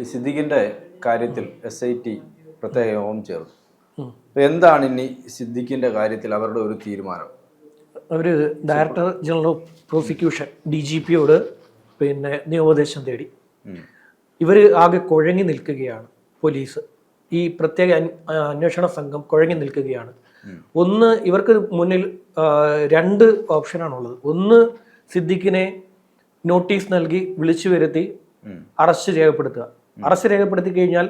ഈ സിദ്ദിഖിന്റെ കാര്യത്തിൽ എസ് ഐ ടി പ്രത്യേക യോഗം ചേർന്നു. അപ്പോൾ എന്താണ് ഇനി സിദ്ദിഖിന്റെ കാര്യത്തിൽ അവരുടെ ഒരു തീരുമാനം? അവർ director general of prosecution D G പിയോട് പിന്നെ നിയമോപദേശം തേടി. ഇവർ ആകെ കുഴങ്ങി നിൽക്കുകയാണ് പോലീസ്. ഈ പ്രത്യേക അന്വേഷണ സംഘം കുഴങ്ങി നിൽക്കുകയാണ്. ഒന്ന് ഇവർക്ക് മുന്നിൽ രണ്ട് ഓപ്ഷനാണുള്ളത്. ഒന്ന് സിദ്ദിഖിനെ നോട്ടീസ് നൽകി വിളിച്ചു വരുത്തി അറസ്റ്റ് രേഖപ്പെടുത്തുക. അറസ്റ്റ് രേഖപ്പെടുത്തി കഴിഞ്ഞാൽ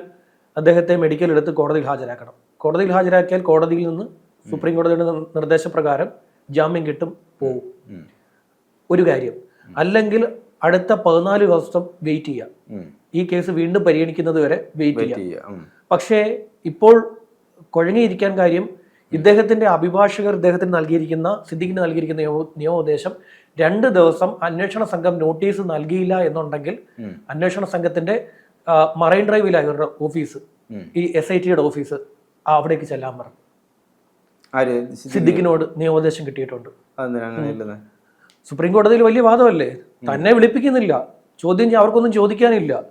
അദ്ദേഹത്തെ മെഡിക്കൽ എടുത്ത് കോടതിയിൽ ഹാജരാക്കണം. കോടതിയിൽ ഹാജരാക്കിയാൽ കോടതിയിൽ നിന്ന് സുപ്രീം കോടതിയുടെ നിർദ്ദേശപ്രകാരം ജാമ്യം കിട്ടും പോകും ഒരു കാര്യം അല്ലെങ്കിൽ അടുത്ത പതിനാല് ദിവസം വെയിറ്റ് ചെയ്യാം. ഈ കേസ് വീണ്ടും പരിഗണിക്കുന്നത് വരെ വെയിറ്റ് ചെയ്യാം. പക്ഷേ ഇപ്പോൾ കുഴങ്ങിയിരിക്കാൻ കാര്യം ഇദ്ദേഹത്തിന്റെ അഭിഭാഷകർ ഇദ്ദേഹത്തിന് നൽകിയിരിക്കുന്ന സിദ്ദിഖിന് നൽകിയിരിക്കുന്ന നിയമ- നിയമോപദേശം രണ്ട് ദിവസം അന്വേഷണ സംഘം നോട്ടീസ് നൽകിയില്ല എന്നുണ്ടെങ്കിൽ അന്വേഷണ സംഘത്തിന്റെ മറൈൻ ഡ്രൈവിലാണ് ഇവരുടെ ഓഫീസ്. ഈ എസ് ഐ ടിയുടെ ഓഫീസ്. അവിടേക്ക് ചെല്ലാൻ പറഞ്ഞു. സിദ്ദിഖിനോട് നിയമോപദേശം കിട്ടിയിട്ടുണ്ട്. സുപ്രീം കോടതിയിൽ വലിയ വാദമല്ലേ? തന്നെ വിളിപ്പിക്കുന്നില്ല. ചോദ്യം ചെയ്യാൻ അവർക്കൊന്നും ചോദിക്കാനില്ല.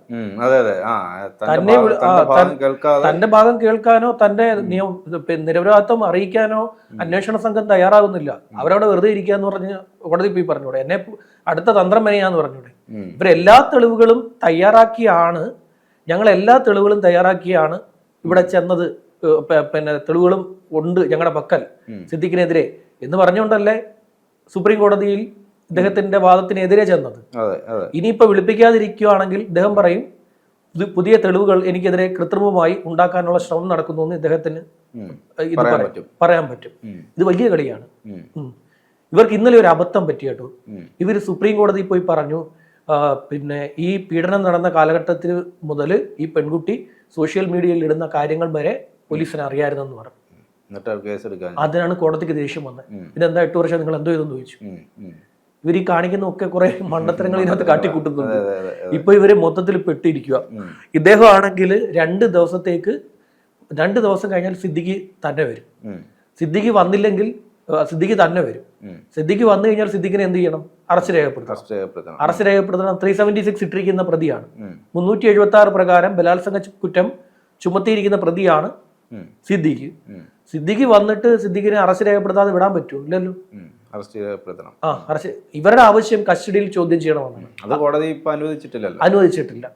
തന്നെ ഭാഗം- തന്റെ ഭാഗം കേൾക്കാനോ തന്റെ നിരപരാധിത്വം അറിയിക്കാനോ അന്വേഷണ സംഘം തയ്യാറാകുന്നില്ല. അവരവിടെ വെറുതെ ഇരിക്കുക എന്ന് പറഞ്ഞ് കോടതി പോയി പറഞ്ഞൂടെ. എന്നെ അടുത്ത തന്ത്രം മെനയാന്ന് പറഞ്ഞൂടെ. ഇവരെല്ലാ തെളിവുകളും തയ്യാറാക്കിയാണ്. ഞങ്ങൾ എല്ലാ തെളിവുകളും തയ്യാറാക്കിയാണ് ഇവിടെ ചെന്നത്. പിന്നെ തെളിവുകളും ഉണ്ട് ഞങ്ങളുടെ പക്കൽ. സിദ്ദിഖിനെതിരെ എന്ന് പറഞ്ഞുകൊണ്ടല്ലേ സുപ്രീം കോടതിയിൽ ഇദ്ദേഹത്തിന്റെ വാദത്തിനെതിരെ ചെന്നത്. ഇനിയിപ്പോ വിളിപ്പിക്കാതിരിക്കുകയാണെങ്കിൽ ഇദ്ദേഹം പറയും പുതിയ തെളിവുകൾ എനിക്കെതിരെ കൃത്രിമമായി ഉണ്ടാക്കാനുള്ള ശ്രമം നടക്കുന്നു എന്ന് ഇദ്ദേഹത്തിന് ഇത് പറയാൻ പറ്റും. ഇത് വലിയ കളിയാണ്. ഇവർക്ക് ഇന്നലെ ഒരു അബദ്ധം പറ്റി കേട്ടോ. ഇവർ സുപ്രീം കോടതിയിൽ പോയി പറഞ്ഞു പിന്നെ ഈ പീഡനം നടന്ന കാലഘട്ടത്തിൽ മുതൽ ഈ പെൺകുട്ടി സോഷ്യൽ മീഡിയയിൽ ഇടുന്ന കാര്യങ്ങൾ വരെ പോലീസിന് അറിയാമായിരുന്നെന്ന് പറഞ്ഞു. അതിനാണ് കോടതിക്ക് ദേഷ്യം വന്നത്. പിന്നെന്താ ഇതെന്താ എട്ട് വർഷം നിങ്ങൾ എന്തോ ഇതെന്ന് ചോദിച്ചു. ഇവർ ഈ കാണിക്കുന്ന ഒക്കെ കുറെ മണ്ടത്തരങ്ങൾ ഇതിനകത്ത് കാട്ടിക്കൂട്ടുന്നുണ്ട്. ഇപ്പൊ ഇവർ മൊത്തത്തിൽ പെട്ടിരിക്കുക. ഇദ്ദേഹമാണെങ്കിൽ ഇദ്ദേഹം ആണെങ്കിൽ രണ്ട് ദിവസത്തേക്ക് രണ്ട് ദിവസം കഴിഞ്ഞാൽ സിദ്ദിഖി തന്നെ വരും. സിദ്ധിക്ക് സിദ്ദിഖി വന്നില്ലെങ്കിൽ സിദ്ദിഖി തന്നെ വരും. സിദ്ദിഖ് വന്നു കഴിഞ്ഞാൽ സിദ്ദിഖിനെ എന്ത് ചെയ്യണം? അറസ്റ്റ് രേഖപ്പെടുത്തണം. അറസ്റ്റ് രേഖപ്പെടുത്തണം. ത്രീ സെവന്റി സിക്സ് ഇട്ടിരിക്കുന്ന പ്രതിയാണ്. മുന്നൂറ്റി എഴുപത്തി ആറ് പ്രകാരം ബലാത്സംഗ കുറ്റം ചുമത്തിയിരിക്കുന്ന പ്രതിയാണ് സിദ്ദിഖ് സിദ്ദിഖി വന്നിട്ട് സിദ്ദിഖിനെ അറസ്റ്റ് രേഖപ്പെടുത്താതെ വിടാൻ പറ്റുമോ? ഇല്ലല്ലോ. അറസ്റ്റ് രേഖപ്പെടുത്തണം. ആ അറസ്റ്റ് ഇവരുടെ ആവശ്യം കസ്റ്റഡിയിൽ ചോദ്യം ചെയ്യണമെന്നാണ്. അത് കോടതി ഇപ്പൊ അനുവദിച്ചിട്ടില്ലല്ലോ. അനുവദിച്ചിട്ടില്ല.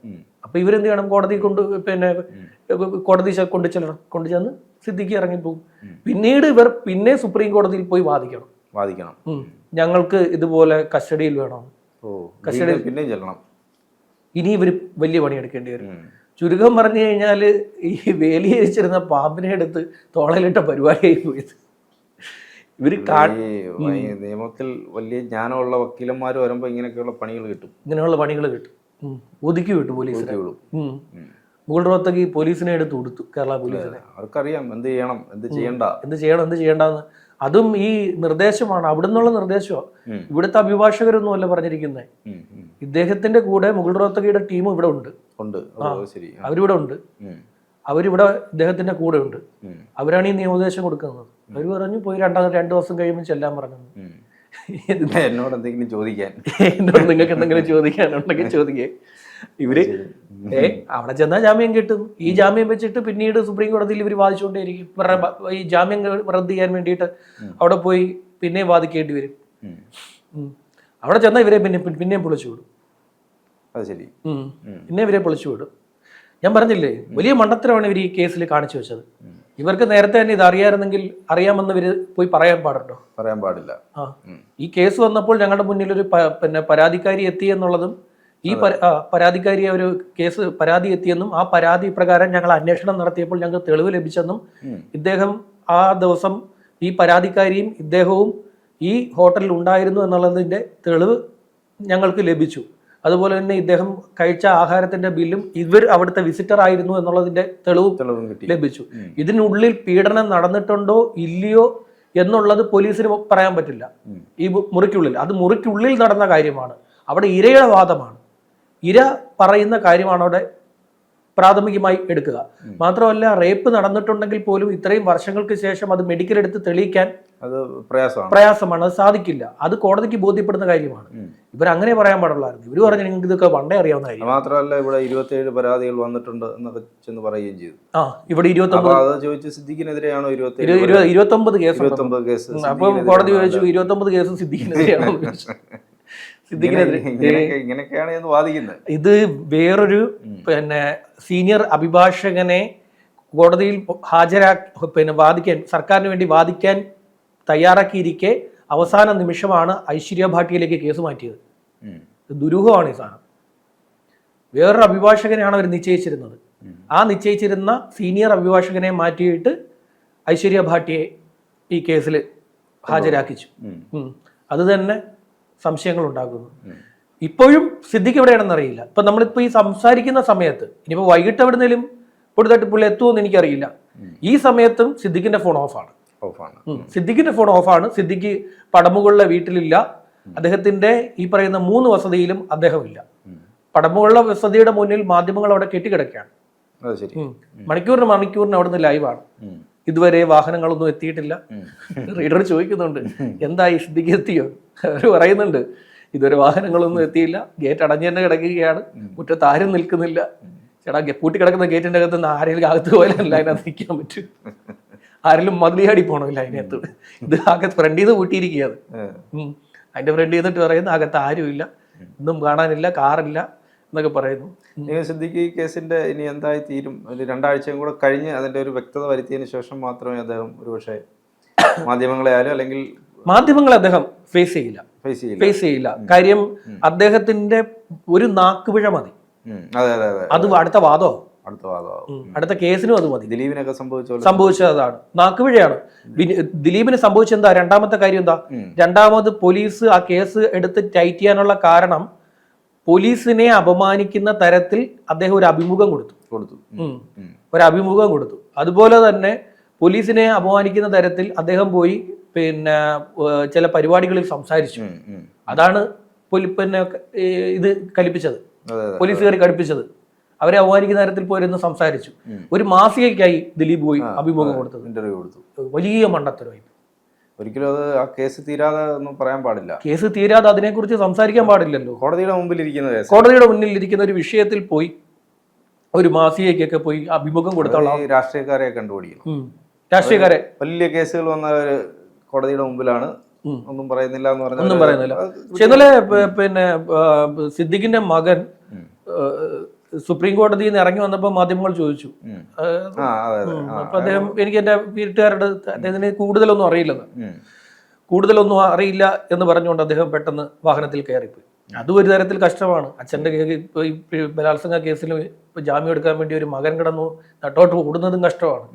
അപ്പൊ ഇവരെന്ത് ചെയ്യണം? കോടതി കൊണ്ട് പിന്നെ കോടതി കൊണ്ട് ചെല്ലണം. കൊണ്ട് ചെന്ന് സിദ്ദിഖി ഇറങ്ങിപ്പോകും. പിന്നീട് ഇവർ പിന്നെ സുപ്രീം കോടതിയിൽ പോയി വാദിക്കണം. വാദിക്കണം. ഞങ്ങൾക്ക് ഇതുപോലെ കസ്റ്റഡിയിൽ വേണം. ഓ പിന്നെ ചെല്ലണം. ഇനി ഇവർ വലിയ പണിയെടുക്കേണ്ടി വരും. ചുരുക്കം പറഞ്ഞു കഴിഞ്ഞാൽ ഈ വേലിയരിച്ചിരുന്ന പാമ്പിനെ എടുത്ത് തോളയിലിട്ട പരിപാടിയായി പോയത്. ഈ നിയമത്തിൽ വലിയ ജ്ഞാനമുള്ള വക്കീലന്മാർ വരുമ്പോ ഇങ്ങനെയൊക്കെയുള്ള പണികൾ കിട്ടും. ഇങ്ങനെയുള്ള പണികൾ കിട്ടും. ഒതുക്കി വിട്ടു പോലീസ് വിടും. മുകൾ പോലീസിനെ എടുത്ത് കൊടുത്തു കേരള പോലീസിനെ. അവർക്കറിയാം എന്ത് ചെയ്യണം എന്ത് ചെയ്യണ്ട. എന്ത് ചെയ്യണം എന്ത് ചെയ്യണ്ടെന്ന്. അതും ഈ നിർദ്ദേശമാണ് അവിടെ നിന്നുള്ള നിർദ്ദേശമാണ്. ഇവിടുത്തെ അഭിഭാഷകരൊന്നും അല്ല പറഞ്ഞിരിക്കുന്നത്. ഇദ്ദേഹത്തിന്റെ കൂടെ മുഗൾ റോത്തകയുടെ ടീം ഇവിടെ ഉണ്ട്. ഉണ്ട്. അവരിവിടെ ഉണ്ട്. അവരിവിടെ ഇദ്ദേഹത്തിന്റെ കൂടെ ഉണ്ട്. അവരാണ് ഈ നിയമോപദേശം കൊടുക്കുന്നത്. അവർ പറഞ്ഞു പോയി രണ്ടാം രണ്ടു ദിവസം കഴിയുമ്പോൾ ചെല്ലാൻ പറഞ്ഞു. എന്നോട് എന്തെങ്കിലും ചോദിക്കാൻ. എന്നോട് നിങ്ങൾക്ക് എന്തെങ്കിലും ചോദിക്കാനുണ്ടെങ്കിൽ ചോദിക്കേ. ഇവർ ഏ അവിടെ ചെന്നാൽ ജാമ്യം കിട്ടും. ഈ ജാമ്യം വെച്ചിട്ട് പിന്നീട് സുപ്രീം കോടതിയിൽ ഇവർ വാദിച്ചുകൊണ്ടേയിരിക്കും. ഈ ജാമ്യം റദ്ദ് ചെയ്യാൻ വേണ്ടിയിട്ട് അവിടെ പോയി പിന്നെ വാദിക്കേണ്ടി വരും. അവിടെ ചെന്നാൽ ഇവരെ പിന്നെ പിന്നെയും പൊളിച്ചു വിടും. ശരി. പിന്നെ ഇവരെ പൊളിച്ചു വിടും. ഞാൻ പറഞ്ഞില്ലേ വലിയ മണ്ടത്തരമാണ് ഇവർ ഈ കേസിൽ കാണിച്ചു വെച്ചത്. ഇവർക്ക് നേരത്തെ തന്നെ ഇത് അറിയാമായിരുന്നെങ്കിൽ അറിയാമെന്ന് ഇവർ പോയി പറയാൻ പാടുണ്ടോ? പറയാൻ പാടില്ല. ഈ കേസ് വന്നപ്പോൾ ഞങ്ങളുടെ മുന്നിൽ ഒരു പിന്നെ പരാതിക്കാരി എത്തി എന്നുള്ളതും ഈ പര- പരാതിക്കാരിയെ ഒരു കേസ് പരാതി എത്തിയെന്നും ആ പരാതി പ്രകാരം ഞങ്ങൾ അന്വേഷണം നടത്തിയപ്പോൾ ഞങ്ങൾക്ക് തെളിവ് ലഭിച്ചെന്നും ഇദ്ദേഹം ആ ദിവസം ഈ പരാതിക്കാരിയും ഇദ്ദേഹവും ഈ ഹോട്ടലിൽ ഉണ്ടായിരുന്നു എന്നുള്ളതിന്റെ തെളിവ് ഞങ്ങൾക്ക് ലഭിച്ചു. അതുപോലെ തന്നെ ഇദ്ദേഹം കഴിച്ച ആഹാരത്തിന്റെ ബില്ലും ഇവർ അവിടുത്തെ വിസിറ്റർ ആയിരുന്നു എന്നുള്ളതിന്റെ തെളിവ് ലഭിച്ചു. ഇതിനുള്ളിൽ പീഡനം നടന്നിട്ടുണ്ടോ ഇല്ലയോ എന്നുള്ളത് പോലീസിന് പറയാൻ പറ്റില്ല. ഈ മുറിക്കുള്ളിൽ. അത് മുറിക്കുള്ളിൽ നടന്ന കാര്യമാണ്. അവിടെ ഇരയുടെ വാദമാണ്. ഇര പറയുന്ന കാര്യമാണ് അവിടെ പ്രാഥമികമായി എടുക്കുക. മാത്രമല്ല റേപ്പ് നടന്നിട്ടുണ്ടെങ്കിൽ പോലും ഇത്രയും വർഷങ്ങൾക്ക് ശേഷം അത് മെഡിക്കൽ എടുത്ത് തെളിയിക്കാൻ അത് പ്രയാസമാണ്. പ്രയാസമാണ്. അത് സാധിക്കില്ല. അത് കോടതിക്ക് ബോധ്യപ്പെടുന്ന കാര്യമാണ്. ഇവർ അങ്ങനെ പറയാൻ പാടുള്ളായിരുന്നു. ഇവർ പറഞ്ഞു നിങ്ങൾക്ക് ഇതൊക്കെ പണ്ടേ അറിയാവുന്ന കാര്യം. മാത്രമല്ല ഇവിടെ ഇരുപത്തിയേഴ് പരാതികൾ വന്നിട്ടുണ്ട് എന്നൊക്കെ ചെന്ന് പറയുകയും ചെയ്തു. ആ ഇവിടെ ഇരുപത്തി അപ്പൊ അത് ചോദിച്ചു സിദ്ദിഖിനെതിരെയാണോ ഇരുപത്തി ഇരുപത്തി ഒമ്പത് കേസ് ഇരുപത്തൊമ്പത് കേസ് അപ്പൊ കോടതി ചോദിച്ചു ഇരുപത്തി ഒമ്പത് കേസ് സിദ്ദീഖിനെതിരെയാണോ ഇങ്ങനെയൊക്കെയാണ് എന്ന് വാദിക്കുന്നത്. ഇത് വേറൊരു പിന്നെ സീനിയർ അഭിഭാഷകനെ കോടതിയിൽ ഹാജരാ പിന്നെ വാദിക്കാൻ സർക്കാരിന് വേണ്ടി വാദിക്കാൻ തയ്യാറാക്കിയിരിക്കെ അവസാന നിമിഷമാണ് ഐശ്വര്യ ഭാട്ടിയിലേക്ക് കേസ് മാറ്റിയത്. ദുരൂഹമാണ് ഈ സാധനം. വേറൊരു അഭിഭാഷകനെയാണ് അവർ നിശ്ചയിച്ചിരുന്നത്. ആ നിശ്ചയിച്ചിരുന്ന സീനിയർ അഭിഭാഷകനെ മാറ്റിയിട്ട് ഐശ്വര്യ ഭാട്ടിയെ ഈ കേസിൽ ഹാജരാക്കിച്ചു. അത് തന്നെ സംശയങ്ങൾ ഉണ്ടാകുന്നു ഇപ്പോഴും സിദ്ധിക്ക് എവിടെയാണെന്ന് അറിയില്ല. ഇപ്പൊ നമ്മളിപ്പോ ഈ സംസാരിക്കുന്ന സമയത്ത് ഇനിയിപ്പോ വൈകിട്ട് എവിടുന്നേലും പൊടുതട്ട് പുള്ളി എത്തുമെന്ന് എനിക്കറിയില്ല. ഈ സമയത്തും സിദ്ദിഖിന്റെ ഫോൺ ഓഫാണ്. ഓഫാണ്. സിദ്ദിഖിന്റെ ഫോൺ ഓഫാണ് സിദ്ദിഖ് പടമുകളിലെ വീട്ടിലില്ല. അദ്ദേഹത്തിന്റെ ഈ പറയുന്ന മൂന്ന് വസതിയിലും അദ്ദേഹമില്ല. ഇല്ല പടമുകളുടെ വസതിയുടെ മുന്നിൽ മാധ്യമങ്ങൾ അവിടെ കെട്ടിക്കിടക്കുകയാണ്. മണിക്കൂറിന് മണിക്കൂറിന് അവിടുന്ന് ലൈവാണ്. ഇതുവരെ വാഹനങ്ങളൊന്നും എത്തിയിട്ടില്ല. റീഡർ ചോദിക്കുന്നുണ്ട്. എന്തായി സിദ്ദിഖ് എത്തിയോ? അവർ പറയുന്നുണ്ട് ഇതുവരെ വാഹനങ്ങളൊന്നും എത്തിയില്ല ഗേറ്റ് അടഞ്ഞു തന്നെ കിടക്കുകയാണ് മുറ്റത്ത് ആരും നിൽക്കുന്നില്ല. ചേട്ടാ പൂട്ടി കിടക്കുന്ന ഗേറ്റിന്റെ അകത്ത് നിന്ന് ആരെങ്കിലും അകത്ത് പോയാലല്ല അതിനകത്ത് നിൽക്കാൻ പറ്റും. ആരെങ്കിലും മതിലിയാടി പോകണമില്ല അതിനകത്ത്. ഇത് അകത്ത് ഫ്രണ്ട് നിന്ന് പൂട്ടിയിരിക്കുകയാണ്. ഏ. അതിന്റെ ഫ്രണ്ട് ചെയ്തിട്ട് പറയുന്നു അകത്ത് ആരുമില്ല ഒന്നും കാണാനില്ല കാറില്ല എന്നൊക്കെ പറയുന്നു. സിദ്ദിഖ് ഈ കേസിന്റെ ഇനി എന്തായി തീരും? ഒരു രണ്ടാഴ്ചയും കൂടെ കഴിഞ്ഞ് അതിന്റെ ഒരു വ്യക്തത വരുത്തിയതിനു ശേഷം മാത്രമേ അദ്ദേഹം ഒരുപക്ഷെ മാധ്യമങ്ങളെ ആയാലും അല്ലെങ്കിൽ മാധ്യമങ്ങളെ അദ്ദേഹം ഫേസ് ചെയ്യില്ല. ഫേസ് ചെയ്യില്ല. കാര്യം അദ്ദേഹത്തിന്റെ ഒരു നാക്കുപിഴ മതി. അതെ അടുത്ത വാദോ അടുത്ത അടുത്ത കേസിനും അത് മതി. ദിലീപിനൊക്കെ സംഭവിച്ചതാണ്. നാക്കുപിഴയാണ്. ദിലീപിന് സംഭവിച്ചത് എന്താ രണ്ടാമത്തെ കാര്യം എന്താ? രണ്ടാമത് പോലീസ് ആ കേസ് എടുത്ത് ടൈറ്റ് ചെയ്യാനുള്ള കാരണം പോലീസിനെ അപമാനിക്കുന്ന തരത്തിൽ അദ്ദേഹം ഒരു അഭിമുഖം കൊടുത്തു. കൊടുത്തു. ഒരു അഭിമുഖം കൊടുത്തു. അതുപോലെ തന്നെ പോലീസിനെ അപമാനിക്കുന്ന തരത്തിൽ അദ്ദേഹം പോയി പിന്നെ ചില പരിപാടികളിൽ സംസാരിച്ചു. അതാണ് പിന്നെ ഇത് കലിപ്പിച്ചത് പോലീസ് കയറി കടുപ്പിച്ചത്. അവരെ അവമാനിക്കുന്ന തരത്തിൽ പോയിരുന്നു സംസാരിച്ചു. ഒരു മാസികയ്ക്കായി ദിലീപ് പോയി അഭിമുഖം കൊടുത്തത്. ഇന്റർവ്യൂ കൊടുത്തു. വലിയ മണ്ടത്തരമായി ഒരിക്കലും അത് ആ കേസ് തീരാതെ ഒന്നും പറയാൻ പാടില്ല. കേസ് തീരാതെ അതിനെക്കുറിച്ച് സംസാരിക്കാൻ പാടില്ലല്ലോ. കോടതിയുടെ മുമ്പിൽ ഇരിക്കുന്ന കോടതിയുടെ മുന്നിൽ ഇരിക്കുന്ന ഒരു വിഷയത്തിൽ പോയി ഒരു മാസികയ്ക്കൊക്കെ പോയി അഭിമുഖം കൊടുത്തോളാം രാഷ്ട്രീയക്കാരെ കണ്ടുപിടിക്കണം രാഷ്ട്രീയക്കാരെ. വലിയ കേസുകൾ വന്ന കോടതിയുടെ മുമ്പിലാണ്. ഒന്നും പറയുന്നില്ല എന്ന് പറഞ്ഞാൽ ഒന്നും പറയുന്നില്ല. പക്ഷെ ഇന്നലെ പിന്നെ സിദ്ദിഖിന്റെ മകൻ സുപ്രീം കോടതിയിൽ നിന്ന് ഇറങ്ങി വന്നപ്പോൾ മാധ്യമങ്ങൾ ചോദിച്ചു. അപ്പൊ അദ്ദേഹം എനിക്ക് എന്റെ വീട്ടുകാരുടെ അദ്ദേഹത്തിന് കൂടുതലൊന്നും അറിയില്ലെന്ന്. കൂടുതലൊന്നും അറിയില്ല എന്ന് പറഞ്ഞുകൊണ്ട് അദ്ദേഹം പെട്ടെന്ന് വാഹനത്തിൽ കയറിപ്പോയി. അതും ഒരു തരത്തിൽ കഷ്ടമാണ്. ഇപ്പൊ ബലാത്സംഗ കേസിൽ ഇപ്പൊ ജാമ്യം എടുക്കാൻ വേണ്ടി ഒരു മകൻ കിടന്നു നട്ടോട്ട് ഓടുന്നതും കഷ്ടമാണ്.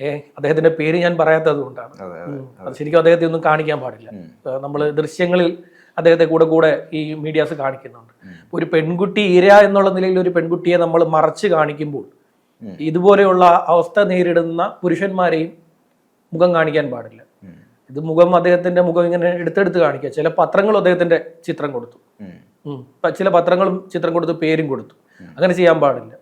ഏ അദ്ദേഹത്തിന്റെ പേര് ഞാൻ പറയാത്തത് കൊണ്ടാണ്. അതെ ശരിക്കും അദ്ദേഹത്തെ ഒന്നും കാണിക്കാൻ പാടില്ല. നമ്മൾ ദൃശ്യങ്ങളിൽ അദ്ദേഹത്തെ കൂടെ കൂടെ ഈ മീഡിയാസ് കാണിക്കുന്നുണ്ട്. ഒരു പെൺകുട്ടി ഇര എന്നുള്ള നിലയിൽ ഒരു പെൺകുട്ടിയെ നമ്മൾ മറച്ച് കാണിക്കുമ്പോൾ ഇതുപോലെയുള്ള അവസ്ഥ നേരിടുന്ന പുരുഷന്മാരെയും മുഖം കാണിക്കാൻ പാടില്ല. ഇത് മുഖം അദ്ദേഹത്തിന്റെ മുഖം ഇങ്ങനെ എടുത്തെടുത്ത് കാണിക്കുക. ചില പത്രങ്ങളും അദ്ദേഹത്തിന്റെ ചിത്രം കൊടുത്തു. ചില പത്രങ്ങളും ചിത്രം കൊടുത്തു പേരും കൊടുത്തു. അങ്ങനെ ചെയ്യാൻ പാടില്ല.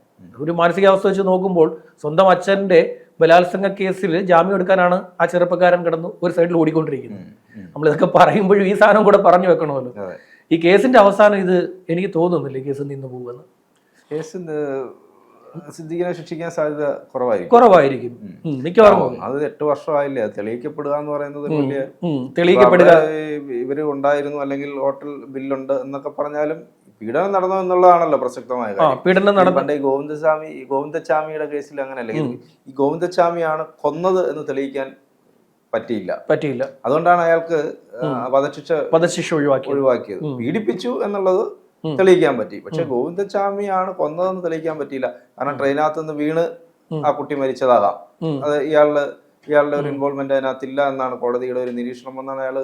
ഒരു മാനസികാവസ്ഥ വെച്ച് നോക്കുമ്പോൾ സ്വന്തം അച്ഛന്റെ ബലാത്സംഗ കേസിൽ ജാമ്യം എടുക്കാനാണ് ആ ചെറുപ്പക്കാരൻ കിടന്നു ഒരു സൈഡിൽ ഓടിക്കൊണ്ടിരിക്കുന്നത്. നമ്മൾ ഇതൊക്കെ പറയുമ്പോഴും ഈ സാധനം കൂടെ പറഞ്ഞു വെക്കണമല്ലോ. ഈ കേസിന്റെ അവസാനം ഇത് എനിക്ക് തോന്നുന്നില്ല ഈ കേസ് നിന്ന് പോകുമെന്ന്. കേസ് സിദ്ദിഖിനെ ശിക്ഷിക്കാൻ സാധ്യത കുറവായിരിക്കും. കുറവായിരിക്കും. മിക്കവാറും അത് എട്ട് വർഷമായില്ലേ? തെളിയിക്കപ്പെടുക എന്ന് പറയുന്നത് വലിയ തെളിയിക്കപ്പെടുക. ഇവർ ഉണ്ടായിരുന്നു അല്ലെങ്കിൽ ഹോട്ടൽ ബില്ലുണ്ട് എന്നൊക്കെ പറഞ്ഞാലും പീഡനം നടന്നു എന്നുള്ളതാണല്ലോ പ്രസക്തമായ കാര്യം. പീഡനം നടന്നു. പണ്ട് ഈ ഗോവിന്ദസ്വാമി ഈ ഗോവിന്ദസ്വാമിയുടെ കേസിൽ അങ്ങനെയല്ല ഈ ഗോവിന്ദസ്വാമിയാണ് കൊന്നത് എന്ന് തെളിയിക്കാൻ പറ്റിയില്ല. പറ്റിയില്ല. അതുകൊണ്ടാണ് അയാൾക്ക് വധശിക്ഷ വധശിക്ഷ ഒഴിവാക്കി ഒഴിവാക്കിയത്. പീഡിപ്പിച്ചു എന്നുള്ളത് തെളിയിക്കാൻ പറ്റി. പക്ഷെ ഗോവിന്ദസ്വാമിയാണ് കൊന്നതെന്ന് തെളിയിക്കാൻ പറ്റിയില്ല. കാരണം ട്രെയിനകത്ത് നിന്ന് വീണ് ആ കുട്ടി മരിച്ചതാകാം. അത് ഇയാളുടെ ഇയാളുടെ ഒരു ഇൻവോൾവ്മെന്റ് അതിനകത്തില്ല എന്നാണ് കോടതിയുടെ ഒരു നിരീക്ഷണം എന്നാണ് അയാൾ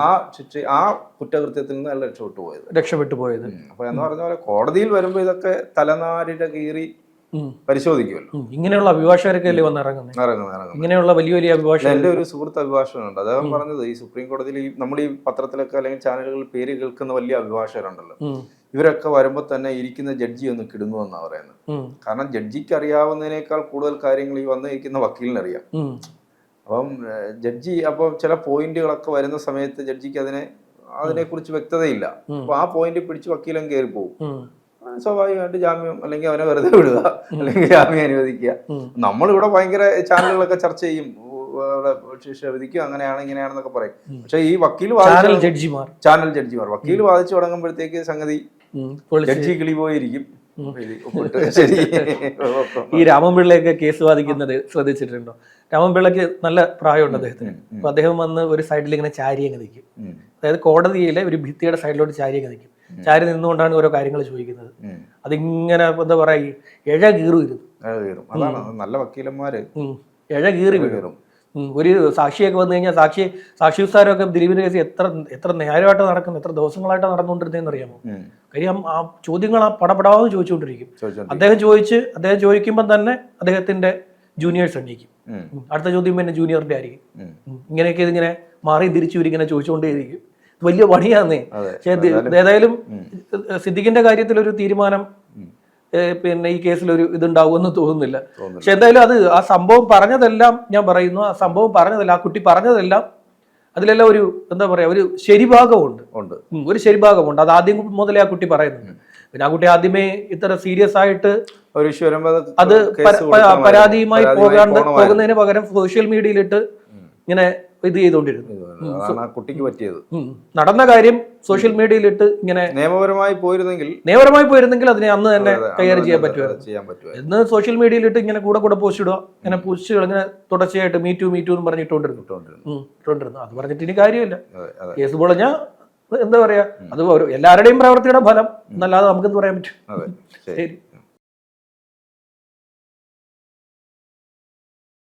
ആ ശിക്ഷ ആ കുറ്റകൃത്യത്തിൽ നിന്ന് അയാൾ രക്ഷപ്പെട്ടു പോയത്. രക്ഷപ്പെട്ടു പോയത്. അപ്പൊ എന്ന് പറഞ്ഞ പോലെ കോടതിയിൽ വരുമ്പോ ഇതൊക്കെ തലനാരിഴ കീറി പരിശോധിക്കുമല്ലോ. ഇങ്ങനെയുള്ള അഭിഭാഷകരൊക്കെ അല്ലേ വന്ന് ഇറങ്ങുന്നത് ഇറങ്ങുന്നത് ഇറങ്ങുന്നത് ഇങ്ങനെയുള്ള വലിയ വലിയ അഭിഭാഷകർ. എന്റെ ഒരു സുഹൃത്ത് അഭിഭാഷകനുണ്ട്. അദ്ദേഹം പറഞ്ഞത് ഈ സുപ്രീം കോടതിയിൽ ഈ നമ്മൾ ഈ പത്രത്തിലൊക്കെ അല്ലെങ്കിൽ ചാനലുകളിൽ പേര് കേൾക്കുന്ന വലിയ അഭിഭാഷകരുണ്ടല്ലോ. ഇവരൊക്കെ വരുമ്പോൾ തന്നെ ഇരിക്കുന്ന ജഡ്ജി ഒന്ന് കിടുങ്ങുമെന്നാണ് എന്നാ പറയുന്നത്. കാരണം ജഡ്ജിക്ക് അറിയാവുന്നതിനേക്കാൾ കൂടുതൽ കാര്യങ്ങൾ ഈ വന്നിരിക്കുന്ന വക്കീലിന് അറിയാം ഉം. അപ്പം ജഡ്ജി അപ്പോൾ ചില പോയിന്റുകളൊക്കെ വരുന്ന സമയത്ത് ജഡ്ജിക്ക് അതിനെ അതിനെക്കുറിച്ച് വ്യക്തതയില്ല. അപ്പൊ ആ പോയിന്റ് പിടിച്ച് വക്കീലം കയറി പോകും. സ്വാഭാവികമായിട്ട് ജാമ്യം അല്ലെങ്കിൽ അവനെ വെറുതെ വിടുക അല്ലെങ്കിൽ ജാമ്യം അനുവദിക്കുക. നമ്മളിവിടെ ഭയങ്കര ചാനലുകളൊക്കെ ചർച്ച ചെയ്യും. വിധിക്കും അങ്ങനെയാണ് ഇങ്ങനെയാണെന്നൊക്കെ പറയും. പക്ഷെ ഈ വക്കീൽ ചാനൽ ജഡ്ജിമാർ. ചാനൽ ജഡ്ജിമാർ. വക്കീൽ വാദിച്ചു തുടങ്ങുമ്പോഴത്തേക്ക് സംഗതി ജഡ്ജി കിളി പോയിരിക്കും ശരി. ഈ രാമൻപിള്ളയൊക്കെ കേസ് വാദിക്കുന്നത് ശ്രദ്ധിച്ചിട്ടുണ്ടോ? രാമൻപിള്ളയ്ക്ക് നല്ല പ്രായമുണ്ട് അദ്ദേഹത്തിന്. അപ്പൊ അദ്ദേഹം വന്ന് ഒരു സൈഡിൽ ഇങ്ങനെ ചാരി അങ്ങ് നിൽക്കും. അതായത് കോടതിയിലെ ഒരു ഭിത്തിയുടെ സൈഡിലോട്ട് ചാരി അങ്ങ് നിൽക്കും. ചാരി നിന്നുകൊണ്ടാണ് ഓരോ കാര്യങ്ങൾ ചോദിക്കുന്നത്. അതിങ്ങനെ എന്താ പറയാ ഇഴ കീറി വരും നല്ല വക്കീലന്മാര്. ഇഴ കീറി വീഴും. ഒരു സാക്ഷിയൊക്കെ വന്നു കഴിഞ്ഞാൽ സാക്ഷി സാക്ഷി വിസ്താരമൊക്കെ ദിലീപിന്റെ കേസ് എത്ര എത്ര നേരമായിട്ട് നടക്കുന്നു എത്ര ദിവസങ്ങളായിട്ട് നടന്നുകൊണ്ടിരുന്നതെന്ന് അറിയാമോ. കാര്യം ആ ചോദ്യങ്ങൾ ആ പടപടാവെന്ന് ചോദിച്ചുകൊണ്ടിരിക്കും. അദ്ദേഹം ചോദിച്ച് അദ്ദേഹം ചോദിക്കുമ്പോൾ തന്നെ അദ്ദേഹത്തിന്റെ ജൂനിയേഴ്സ്. ഉം. അടുത്ത ചോദ്യം പിന്നെ ജൂനിയറിന്റെ ആയിരിക്കും. ഇങ്ങനെയൊക്കെ ഇതിങ്ങനെ മാറി തിരിച്ചു ഇങ്ങനെ ചോദിച്ചുകൊണ്ടേയിരിക്കും. വലിയ പണിയാന്നേ. പക്ഷേ ഏതായാലും സിദ്ദിഖിന്റെ കാര്യത്തിൽ ഒരു തീരുമാനം പിന്നെ ഈ കേസിൽ ഒരു ഇതുണ്ടാവുമെന്ന് എന്ന് തോന്നുന്നില്ല. പക്ഷെ എന്തായാലും അത് ആ സംഭവം പറഞ്ഞതെല്ലാം ഞാൻ പറയുന്നു. ആ സംഭവം പറഞ്ഞതെല്ലാം ആ കുട്ടി പറഞ്ഞതെല്ലാം അതിലെല്ലാം ഒരു എന്താ പറയാ ഒരു ശരിഭാഗമുണ്ട്. ഉണ്ട്. ഒരു ശരിഭാഗമുണ്ട്. അത് ആദ്യം മുതലേ ആ കുട്ടി പറയുന്നുണ്ട് പിന്നെ ആ കുട്ടി ആദ്യമേ ഇത്ര സീരിയസ് ആയിട്ട് അത് പരാതിയുമായി പോകാണ്ട് പോകുന്നതിന് പകരം സോഷ്യൽ മീഡിയയിലിട്ട് ഇങ്ങനെ ഇത് ചെയ്തുകൊണ്ടിരുന്നു കുട്ടിക്ക് പറ്റിയത്. നടന്ന കാര്യം സോഷ്യൽ മീഡിയയിലിട്ട് ഇങ്ങനെ നിയമപരമായി പോയിരുന്നെങ്കിൽ നിയമപരമായി പോയിരുന്നെങ്കിൽ അതിനെ അന്ന് തന്നെ കൈകാര്യം ചെയ്യാൻ പറ്റുമായിരുന്നു. ചെയ്യാൻ പറ്റുമായിരുന്നു. ഇന്ന് സോഷ്യൽ മീഡിയയിലിട്ട് ഇങ്ങനെ കൂടെ കൂടെ പോസ്റ്റ് ഇടുക ഇങ്ങനെ പോസ്റ്റുകൾ ഇങ്ങനെ തുടർച്ചയായിട്ട് മീറ്റു മീറ്റു എന്ന് പറഞ്ഞ് ഇട്ടുകൊണ്ടിരുന്നു. ഉം, ഇട്ടുകൊണ്ടിരുന്നു. അത് പറഞ്ഞിട്ട് ഇനി കാര്യമില്ല. കേസ് പൊളഞ്ഞ എന്താ പറയാ? അത് എല്ലാവരുടെയും പ്രവൃത്തിയുടെ ഫലം. എന്നല്ലാതെ നമുക്കെന്ത് പറയാൻ പറ്റും? ശരി.